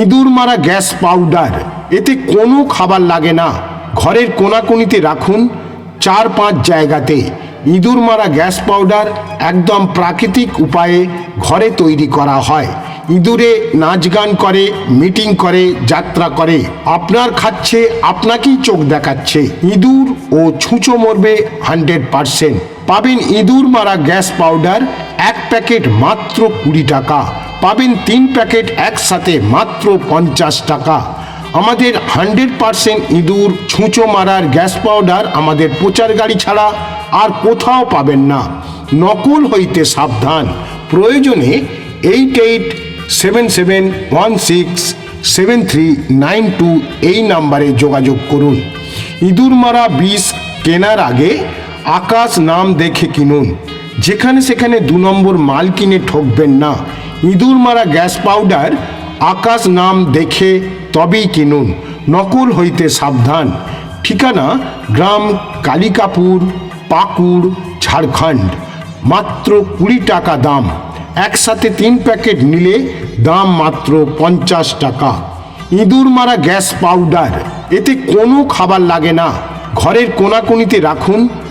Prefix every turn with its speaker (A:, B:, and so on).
A: ইঁদুর মারা gas powder. এতে কোনো খাবার লাগে না। ঘরের কোনাকুনিতে রাখুন চার পাঁচ জায়গাতে। ইঁদুর মারা গ্যাস পাউডার একদম প্রাকৃতিক উপায়ে ঘরে তৈরি করা হয়। ইঁদুরে নাচ গান করে, মিটিং করে, যাত্রা করে। আপনার খাচ্ছে, আপনাকেই চোখ দেখাচ্ছে। ইঁদুর ও ছুঁচো মরবে হান্ড্রেড পারসেন্ট। পাবেন ইঁদুর মারা গ্যাস পাউডার এক প্যাকেট মাত্র কুড়ি টাকা। পাবেন তিন প্যাকেট একসাথে মাত্র পঞ্চাশ টাকা। আমাদের হান্ড্রেড পারসেন্ট ইঁদুর, ছুঁচো মারার গ্যাস পাউডার আমাদের প্রচার গাড়ি ছাড়া আর কোথাও পাবেন না। নকল হইতে সাবধান। প্রয়োজনে eight eight seven seven one six seven three nine two এই নাম্বারে যোগাযোগ করুন। ইঁদুর মারা বিষ কেনার আগে আকাশ নাম দেখে কিনুন। যেখানে সেখানে দু নম্বর মাল কিনে ঠকবেন না। ইঁদুর মারা গ্যাস পাউডার, আকাশ নাম দেখে তবেই কিনুন। নকল হইতে সাবধান। ঠিকানা, গ্রাম কালিকাপুর, পাকুড়, ঝাড়খণ্ড। মাত্র কুড়ি টাকা দাম। একসাথে তিন প্যাকেট নিলে দাম মাত্র পঞ্চাশ টাকা। ইঁদুর মারা গ্যাস পাউডার। এতে কোনো খাবার লাগে না। ঘরের কোনাকুনিতে রাখুন।